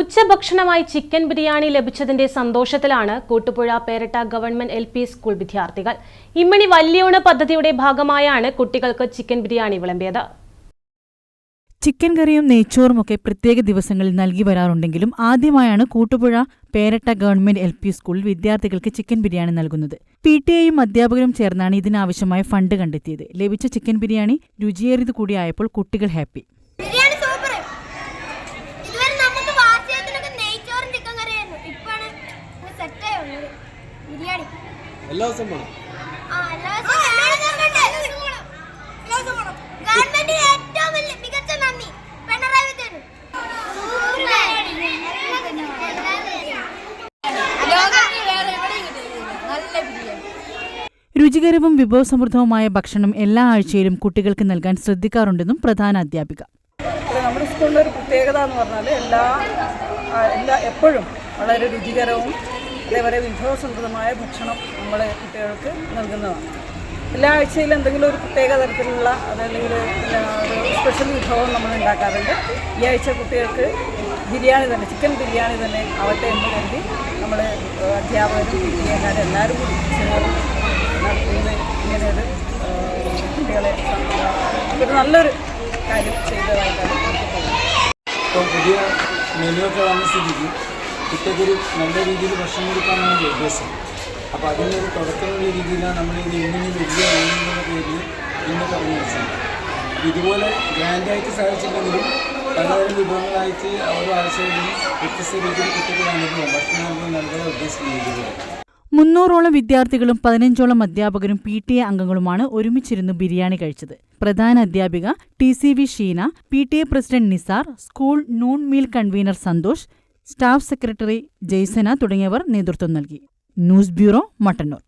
ഉച്ചഭക്ഷണമായി chicken biryani ലഭിച്ചതിന്റെ സന്തോഷത്തിലാണ് Koottupuzha Peratta government L school വിദ്യാർത്ഥികൾ. ഇമ്മണി വല്യോണ പദ്ധതിയുടെ ഭാഗമായാണ് കുട്ടികൾക്ക് ചിക്കൻ ബിരിയാണി വിളമ്പിയത്. ചിക്കൻ കറിയും നെയ്ച്ചോറുമൊക്കെ പ്രത്യേക ദിവസങ്ങളിൽ നൽകി വരാറുണ്ടെങ്കിലും ആദ്യമായാണ് Koottupuzha Peratta government L P സ്കൂളിൽ വിദ്യാർത്ഥികൾക്ക് ചിക്കൻ ബിരിയാണി നൽകുന്നത്. പി ടി എയും അധ്യാപകരും ചേർന്നാണ് ഇതിനാവശ്യമായ ഫണ്ട് കണ്ടെത്തിയത്. ലഭിച്ച ചിക്കൻ ബിരിയാണി രുചിയേറിയത് കൂടിയായപ്പോൾ കുട്ടികൾ ഹാപ്പി ബിരിയാണി സൂപ്പർ ഇതുവരെ നമുക്ക് വാർഷികത്തിനൊക്കെ നെയ്ച്ചോറും ചിക്കൻ കറിയായിരുന്നു ഇപ്പാണ് സെറ്റായി ഉള്ളത് ബിരിയാണി എല്ലാ ദിവസവും പോകണം ആ എല്ലാ ദിവസവും എല്ലാ ദിവസവും പോണം. ഗവൺമെന്റിന് ഏറ്റവും വലിയ മികച്ച നന്ദി. ദിവസവും വേണം രുചികരവും വിഭവസമൃദ്ധവുമായ ഭക്ഷണം എല്ലാ ആഴ്ചയിലും കുട്ടികൾക്ക് നൽകാൻ ശ്രദ്ധിക്കാറുണ്ടെന്നും പ്രധാന അധ്യാപിക. നമ്മുടെ സ്കൂളിന്റെ ഒരു പ്രത്യേകത എന്ന് പറഞ്ഞാൽ എല്ലാ എല്ലാ എപ്പോഴും വളരെ രുചികരവും അതേപോലെ വിഭവസമൃദ്ധമായ ഭക്ഷണം നമ്മൾ കുട്ടികൾക്ക് നൽകുന്നതാണ്. എല്ലാ ആഴ്ചയിലും എന്തെങ്കിലും ഒരു പ്രത്യേക തരത്തിലുള്ള അതല്ലെങ്കിൽ ഒരു സ്പെഷ്യൽ വിഭവം നമ്മൾ ഉണ്ടാക്കാറുണ്ട്. ഈ ആഴ്ച കുട്ടികൾക്ക് ബിരിയാണി തന്നെ ചിക്കൻ ബിരിയാണി തന്നെ ആവട്ടെ എന്ന് കരുതി നമ്മൾ അധ്യാപകരും ബിരിയാണിക്കാരും എല്ലാവരും കൂടി നടത്തുന്ന ഇങ്ങനെയൊരു ആ, കുട്ടികളെ ഒരു നല്ലൊരു കാര്യം ചെയ്തതായിട്ടാണ് ഇപ്പോൾ പുതിയ മെനു ഒക്കെ വന്ന സ്ഥിതിക്ക്. കുട്ടിക്കൊരു നല്ല രീതിയിൽ ഭക്ഷണം കൊടുക്കാനാണ് എന്റെ ഉദ്ദേശം അപ്പോൾ അതിന്റെ ഒരു തുടക്കമുള്ള രീതിയിലാണ് നമ്മൾ ഇത് എങ്ങനെ വലിയ വേണമെന്നുള്ള പേരിൽ ഇന്ന് പറഞ്ഞു വെച്ചത് ഇതുപോലെ ഗ്രാൻഡായിട്ട് സാധിച്ചില്ലെങ്കിലും പലതരം വിഭവങ്ങളായിട്ട് ഓരോ ആഴ്ചയിലും വ്യത്യസ്ത രീതിയിൽ നൽകുക ഭക്ഷണം നൽകുക നൽകാൻ ഉദ്ദേശിക്കുന്നത് മുന്നൂറോളം വിദ്യാർത്ഥികളും പതിനഞ്ചോളം അധ്യാപകരും പി ടി എ അംഗങ്ങളുമാണ് ഒരുമിച്ചിരുന്ന് ബിരിയാണി കഴിച്ചത്. പ്രധാന അധ്യാപിക T C V Sheena P T A president Nisar school noon meal convener Santhosh staff secretary Jaisana തുടങ്ങിയവർ നേതൃത്വം നൽകി. News bureau Mattannur.